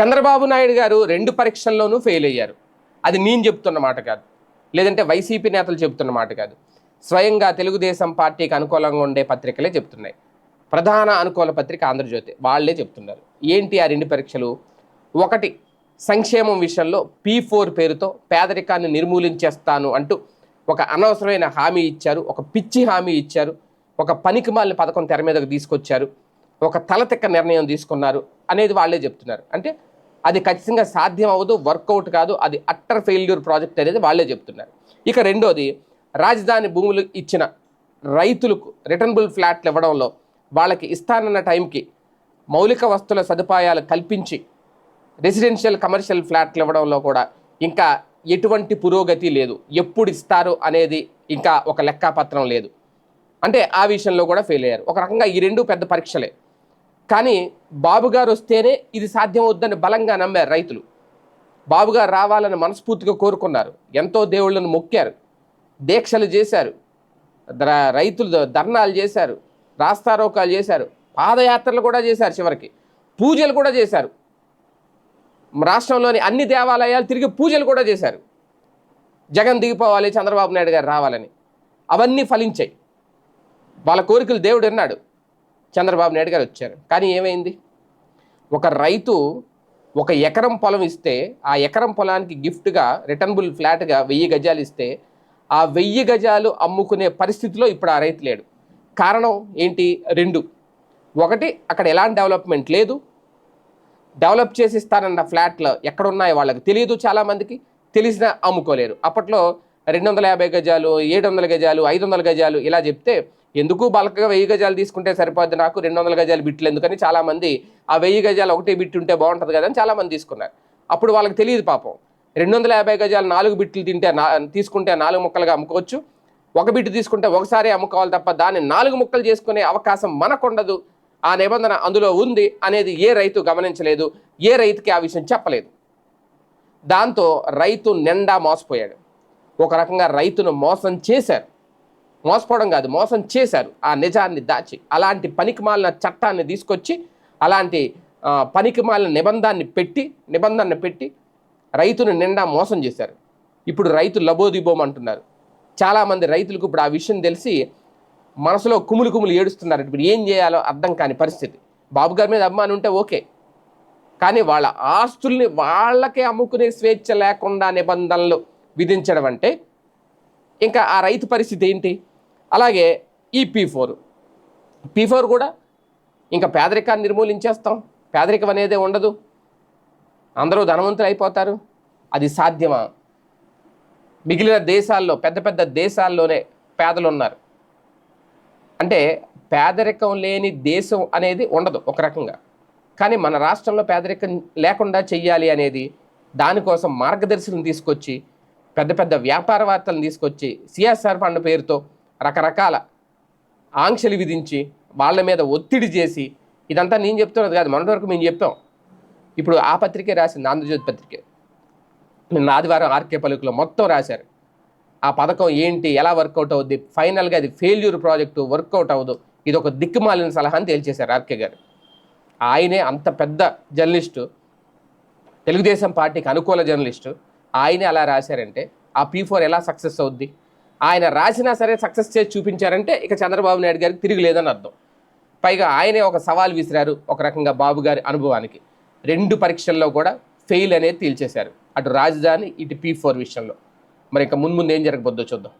చంద్రబాబు నాయుడు గారు రెండు పరీక్షల్లోనూ ఫెయిల్ అయ్యారు. అది నేను చెప్తున్న మాట కాదు. లేదంటే వైసీపీ నేతలు చెప్తున్న మాట కాదు. స్వయంగా తెలుగుదేశం పార్టీకి అనుకూలంగా ఉండే పత్రికలే చెప్తున్నాయి. ప్రధాన అనుకూల పత్రిక ఆంధ్రజ్యోతి వాళ్ళే చెప్తున్నారు. ఏంటి ఆ రెండు పరీక్షలు? ఒకటి సంక్షేమం విషయంలో పీ ఫోర్ పేరుతో పేదరికాన్ని నిర్మూలించేస్తాను అంటూ ఒక అనవసరమైన హామీ ఇచ్చారు. ఒక పిచ్చి హామీ ఇచ్చారు. ఒక పనికిమాలిన పథకం తెర మీదకు తీసుకొచ్చారు. ఒక తలతిక్క నిర్ణయం తీసుకున్నారు అనేది వాళ్ళే చెప్తున్నారు. అంటే అది ఖచ్చితంగా సాధ్యం అవ్వదు వర్కౌట్ కాదు అది అట్టర్ ఫెయిల్యూర్ ప్రాజెక్ట్ అనేది వాళ్ళే చెప్తున్నారు. ఇక రెండోది రాజధాని భూములు ఇచ్చిన రైతులకు రిటర్నబుల్ ఫ్లాట్లు ఇవ్వడంలో వాళ్ళకి ఇస్తానన్న టైంకి మౌలిక వస్తువుల సదుపాయాలు కల్పించి రెసిడెన్షియల్ కమర్షియల్ ఫ్లాట్లు ఇవ్వడంలో కూడా ఇంకా ఎటువంటి పురోగతి లేదు. ఎప్పుడు ఇస్తారు అనేది ఇంకా ఒక లెక్కాపత్రం లేదు. అంటే ఆ విషయంలో కూడా ఫెయిల్ అయ్యారు. ఒక రకంగా ఈ రెండు పెద్ద పరీక్షలే. కానీ బాబుగారు వస్తేనే ఇది సాధ్యం బలంగా నమ్మారు రైతులు. బాబుగారు రావాలని మనస్ఫూర్తిగా కోరుకున్నారు. ఎంతో దేవుళ్ళను మొక్కారు. దీక్షలు చేశారు. రైతులు ధర్నాలు చేశారు. రాస్తారోకాలు చేశారు. పాదయాత్రలు కూడా చేశారు చివరికి. పూజలు కూడా చేశారు. రాష్ట్రంలోని అన్ని దేవాలయాలు తిరిగి పూజలు కూడా చేశారు. జగన్ దిగిపోవాలి చంద్రబాబు నాయుడు గారు రావాలని. అవన్నీ ఫలించాయి. వాళ్ళ కోరికలు దేవుడు విన్నాడు. చంద్రబాబు నాయుడు గారు వచ్చారు. కానీ ఏమైంది? ఒక రైతు ఒక ఎకరం పొలం ఇస్తే ఆ ఎకరం పొలానికి గిఫ్ట్గా రిటర్నబుల్ ఫ్లాట్గా వెయ్యి గజాలు ఇస్తే ఆ వెయ్యి గజాలు అమ్ముకునే పరిస్థితిలో ఇప్పుడు ఆ రైతు లేడు. కారణం ఏంటి? రెండు. ఒకటి అక్కడ ఎలాంటి డెవలప్మెంట్ లేదు. డెవలప్ చేసి ఇస్తానన్న ఫ్లాట్లు ఎక్కడున్నాయో వాళ్ళకి తెలియదు చాలామందికి. తెలిసినా అమ్ముకోలేరు. అప్పట్లో రెండు వందల యాభై గజాలు ఏడు వందల గజాలు ఐదు వందల గజాలు ఇలా చెప్తే ఎందుకు బల్క్గా వెయ్యి గజాలు తీసుకుంటే సరిపోద్ది? నాకు రెండు వందల గజాలు బిట్లు ఎందుకని చాలామంది ఆ వెయ్యి గజాలు ఒకటే బిట్ ఉంటే బాగుంటుంది కదా అని చాలామంది తీసుకున్నారు. అప్పుడు వాళ్ళకి తెలియదు పాపం. రెండు వందల యాభై గజాలు నాలుగు బిట్లు తింటే నా తీసుకుంటే నాలుగు ముక్కలుగా అమ్ముకోవచ్చు. ఒక బిట్టు తీసుకుంటే ఒకసారి అమ్ముకోవాలి తప్ప దాన్ని నాలుగు ముక్కలు చేసుకునే అవకాశం మనకుండదు. ఆ నిబంధన అందులో ఉంది అనేది ఏ రైతు గమనించలేదు ఏ రైతుకి ఆ విషయం చెప్పలేదు. దాంతో రైతు నిండా మోసపోయాడు. ఒక రకంగా రైతును మోసం చేశారు. మోసపోవడం కాదు మోసం చేశారు. ఆ నిజాన్ని దాచి అలాంటి పనికిమాలిన చట్టాన్ని తీసుకొచ్చి అలాంటి పనికిమాలిన నిబంధాన్ని పెట్టి నిబంధనను పెట్టి రైతును నిండా మోసం చేశారు. ఇప్పుడు రైతు లబోదిబోమంటున్నారు చాలామంది రైతులకు ఇప్పుడు ఆ విషయం తెలిసి మనసులో కుములు కుములు ఏడుస్తున్నారు. ఇప్పుడు ఏం చేయాలో అర్థం కాని పరిస్థితి. బాబు గారి మీద అభిమానం ఉంటే ఓకే. కానీ వాళ్ళ ఆస్తుల్ని వాళ్ళకే అమ్ముకునే స్వేచ్ఛ లేకుండా నిబంధనలు విధించడం అంటే ఇంకా ఆ రైతు పరిస్థితి ఏంటి? అలాగే ఈ పీ ఫోర్ పీ ఫోర్ కూడా ఇంకా పేదరికాన్ని నిర్మూలించేస్తాం. పేదరికం అనేదే ఉండదు. అందరూ ధనవంతులు అయిపోతారు. అది సాధ్యమా? మిగిలిన దేశాల్లో పెద్ద పెద్ద దేశాల్లోనే పేదలు ఉన్నారు అంటే పేదరికం లేని దేశం అనేది ఉండదు ఒక రకంగా. కానీ మన రాష్ట్రంలో పేదరికం లేకుండా చెయ్యాలి అనేది దానికోసం మార్గదర్శనం తీసుకొచ్చి పెద్ద పెద్ద వ్యాపారవేత్తలను తీసుకొచ్చి సిఎస్ఆర్ ఫండ్ పేరుతో రకరకాల ఆంక్షలు విధించి వాళ్ళ మీద ఒత్తిడి చేసి ఇదంతా నేను చెప్తున్నది కాదు మొన్నటి వరకు మేము చెప్పాం. ఇప్పుడు ఆ పత్రికే రాసింది ఆంధ్రజ్యోతి పత్రికే. నిన్న ఆదివారం ఆర్కే పలుకులో మొత్తం రాశారు. ఆ పథకం ఏంటి ఎలా వర్కౌట్ అవుద్ది ఫైనల్గా అది ఫెయిల్యూర్ ప్రాజెక్టు వర్కౌట్ అవ్వదు ఇది ఒక దిక్కుమాలిన సలహా అని తేల్చేశారు ఆర్కే గారు. ఆయనే అంత పెద్ద జర్నలిస్టు తెలుగుదేశం పార్టీకి అనుకూల జర్నలిస్టు ఆయనే అలా రాశారంటే ఆ పీ ఫోర్ ఎలా సక్సెస్ అవుద్ది? ఆయన రాసినా సరే సక్సెస్ చేసి చూపించారంటే ఇక చంద్రబాబు నాయుడు గారికి తిరిగి లేదని అర్థం. పైగా ఆయనే ఒక సవాల్ విసిరారు ఒక రకంగా బాబు గారి అనుభవానికి. రెండు పరీక్షల్లో కూడా ఫెయిల్ అనేది తేల్చేశారు. అటు రాజధాని ఇటు పీ ఫోర్ విషయంలో. మరి ఇంకా ముందు ముందు ఏం జరగబోద్దో చూద్దాం.